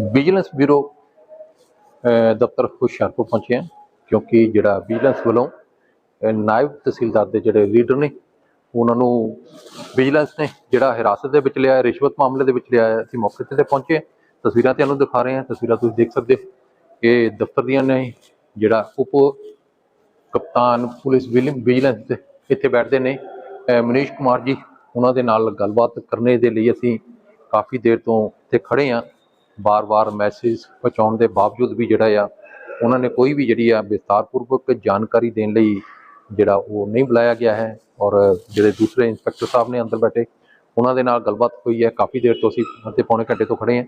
Vigilance bureau ਦਫ਼ਤਰ ਹੁਸ਼ਿਆਰਪੁਰ ਪਹੁੰਚੇ ਹਾਂ ਕਿਉਂਕਿ ਜਿਹੜਾ ਵਿਜੀਲੈਂਸ ਵੱਲੋਂ ਨਾਇਬ ਤਹਿਸੀਲਦਾਰ ਦੇ ਜਿਹੜੇ ਲੀਡਰ ਨੇ, ਉਹਨਾਂ ਨੂੰ ਵਿਜੀਲੈਂਸ ਨੇ ਜਿਹੜਾ ਹਿਰਾਸਤ ਦੇ ਵਿੱਚ ਲਿਆ ਰਿਸ਼ਵਤ ਮਾਮਲੇ ਦੇ ਵਿੱਚ ਲਿਆ ਅਸੀਂ ਮੌਕੇ ਤੇ ਪਹੁੰਚੇ ਤਸਵੀਰਾਂ ਤੁਹਾਨੂੰ ਦਿਖਾ ਰਹੇ ਹਾਂ, ਤਸਵੀਰਾਂ ਤੁਸੀਂ ਦੇਖ ਸਕਦੇ ਹੋ। ਇਹ ਦਫ਼ਤਰ ਦੀਆਂ ਨੇ, ਜਿਹੜਾ ਉਪ ਕਪਤਾਨ ਪੁਲਿਸ ਵਿਲਿਮ ਵਿਜੀਲੈਂਸ ਇੱਥੇ ਬੈਠਦੇ ਨੇ। ਮਨੀਸ਼ ਕੁਮਾਰ ਜੀ, ਉਹਨਾਂ ਦੇ ਨਾਲ ਗੱਲਬਾਤ ਕਰਨੇ ਦੇ ਲਈ ਅਸੀਂ ਕਾਫੀ ਦੇਰ ਤੋਂ ਇੱਥੇ ਖੜੇ ਆ ਬਾਰ-ਬਾਰ ਮੈਸੇਜ ਪਹੁੰਚਾਉਣ ਦੇ ਬਾਵਜੂਦ ਵੀ ਜਿਹੜਾ ਆ, ਉਹਨਾਂ ਨੇ ਕੋਈ ਵੀ ਜਿਹੜੀ ਆ ਵਿਸਤਾਰਪੂਰਵਕ ਜਾਣਕਾਰੀ ਦੇਣ ਲਈ ਜਿਹੜਾ ਉਹ ਨਹੀਂ ਬੁਲਾਇਆ ਗਿਆ ਹੈ ਔਰ ਜਿਹੜੇ ਦੂਸਰੇ ਇੰਸਪੈਕਟਰ ਸਾਹਿਬ ਨੇ ਅੰਦਰ ਬੈਠੇ, ਉਹਨਾਂ ਦੇ ਨਾਲ ਗੱਲਬਾਤ ਹੋਈ ਹੈ, ਕਾਫੀ ਦੇਰ ਤੋਂ ਅਸੀਂ ਅੱਧੇ ਪੌਣੇ ਘੰਟੇ ਤੋਂ ਖੜੇ ਹਾਂ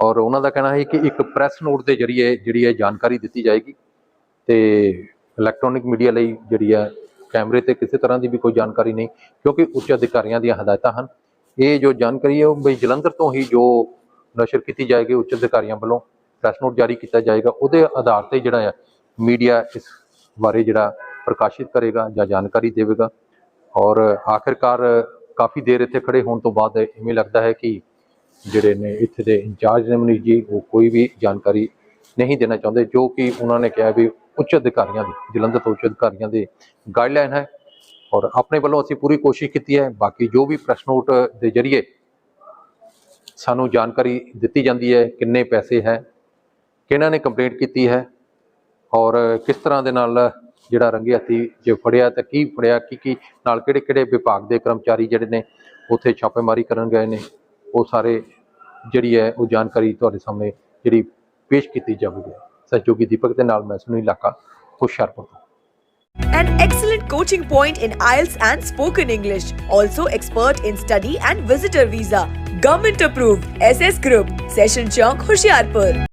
ਔਰ ਉਹਨਾਂ ਦਾ ਕਹਿਣਾ ਹੈ ਕਿ ਇੱਕ ਪ੍ਰੈਸ ਨੋਟ ਦੇ ਜ਼ਰੀਏ ਜਿਹੜੀ ਹੈ ਜਾਣਕਾਰੀ ਦਿੱਤੀ ਜਾਏਗੀ ਤੇ ਇਲੈਕਟ੍ਰੋਨਿਕ ਮੀਡੀਆ ਲਈ ਜਿਹੜੀ ਹੈ ਕੈਮਰੇ ਤੇ ਕਿਸੇ ਤਰ੍ਹਾਂ ਦੀ ਵੀ ਕੋਈ ਜਾਣਕਾਰੀ ਨਹੀਂ ਕਿਉਂਕਿ ਉੱਚ ਅਧਿਕਾਰੀਆਂ ਦੀਆਂ ਹਦਾਇਤਾਂ ਹਨ। ਇਹ ਜੋ ਜਾਣਕਾਰੀ ਹੈ ਉਹ ਬਈ ਜਲੰਧਰ ਤੋਂ ਹੀ ਜੋ ਨਸ਼ਰ ਕੀਤੀ ਜਾਏਗੀ, ਉੱਚ ਅਧਿਕਾਰੀਆਂ ਵੱਲੋਂ ਪ੍ਰੈਸ ਨੋਟ ਜਾਰੀ ਕੀਤਾ ਜਾਏਗਾ। ਉਹਦੇ ਆਧਾਰ ਤੇ ਜਿਹੜਾ ਹੈ ਮੀਡੀਆ ਇਸ ਬਾਰੇ ਜਿਹੜਾ ਪ੍ਰਕਾਸ਼ਿਤ ਕਰੇਗਾ ਜਾਂ ਜਾਣਕਾਰੀ ਦੇਵੇਗਾ। ਔਰ ਆਖਿਰਕਾਰ ਕਾਫੀ ਦੇਰ ਇੱਥੇ ਖੜੇ ਹੋਣ ਤੋਂ ਬਾਅਦ ਇਵੇਂ ਲੱਗਦਾ ਹੈ ਕਿ ਜਿਹੜੇ ਨੇ ਇੱਥੇ ਦੇ ਇੰਚਾਰਜ ਨੇ ਮਨੀਸ਼ ਜੀ, ਉਹ ਕੋਈ ਵੀ ਜਾਣਕਾਰੀ ਨਹੀਂ ਦੇਣਾ ਚਾਹੁੰਦੇ, ਜੋ ਕਿ ਉਹਨਾਂ ਨੇ ਕਿਹਾ ਵੀ ਉੱਚ ਅਧਿਕਾਰੀਆਂ ਦੀ, ਜਲੰਧਰ ਤੋਂ ਉੱਚ ਅਧਿਕਾਰੀਆਂ ਦੀ ਗਾਈਡਲਾਈਨ ਹੈ। ਔਰ ਆਪਣੇ ਵੱਲੋਂ ਅਸੀਂ ਪੂਰੀ ਕੋਸ਼ਿਸ਼ ਕੀਤੀ ਹੈ, ਬਾਕੀ ਜੋ ਵੀ ਪ੍ਰੈਸ ਨੋਟ ਦੇ ਜ਼ਰੀਏ ਸਾਨੂੰ ਜਾਣਕਾਰੀ ਦਿੱਤੀ ਜਾਂਦੀ ਹੈ ਕਿੰਨੇ ਪੈਸੇ ਹੈ, ਕਿਹਨਾਂ ਨੇ ਕੰਪਲੇਂਟ ਕੀਤੀ ਹੈ ਔਰ ਕਿਸ ਤਰ੍ਹਾਂ ਦੇ ਨਾਲ ਜਿਹੜਾ ਰੰਗੇ ਹੱਥੀ ਜੇ ਫੜਿਆ ਤਾਂ ਕੀ ਫੜਿਆ, ਕੀ ਕੀ ਨਾਲ ਕਿਹੜੇ ਕਿਹੜੇ ਵਿਭਾਗ ਦੇ ਕਰਮਚਾਰੀ ਜਿਹੜੇ ਨੇ ਉੱਥੇ ਛਾਪੇਮਾਰੀ ਕਰਨ ਗਏ ਨੇ, ਉਹ ਸਾਰੇ ਜਿਹੜੀ ਹੈ ਉਹ ਜਾਣਕਾਰੀ ਤੁਹਾਡੇ ਸਾਹਮਣੇ ਜਿਹੜੀ ਪੇਸ਼ ਕੀਤੀ ਜਾਵੇਗੀ ਸਹਿਯੋਗੀ ਦੀਪਕ ਦੇ ਨਾਲ ਮੈਂ ਸੁਨੀਲ ਇਲਾਕਾ, ਹੁਸ਼ਿਆਰਪੁਰ ਤੋਂ An excellent coaching point in IELTS and spoken English. Also expert in study and visitor visa. Government approved SS group session Chowk Hoshiarpur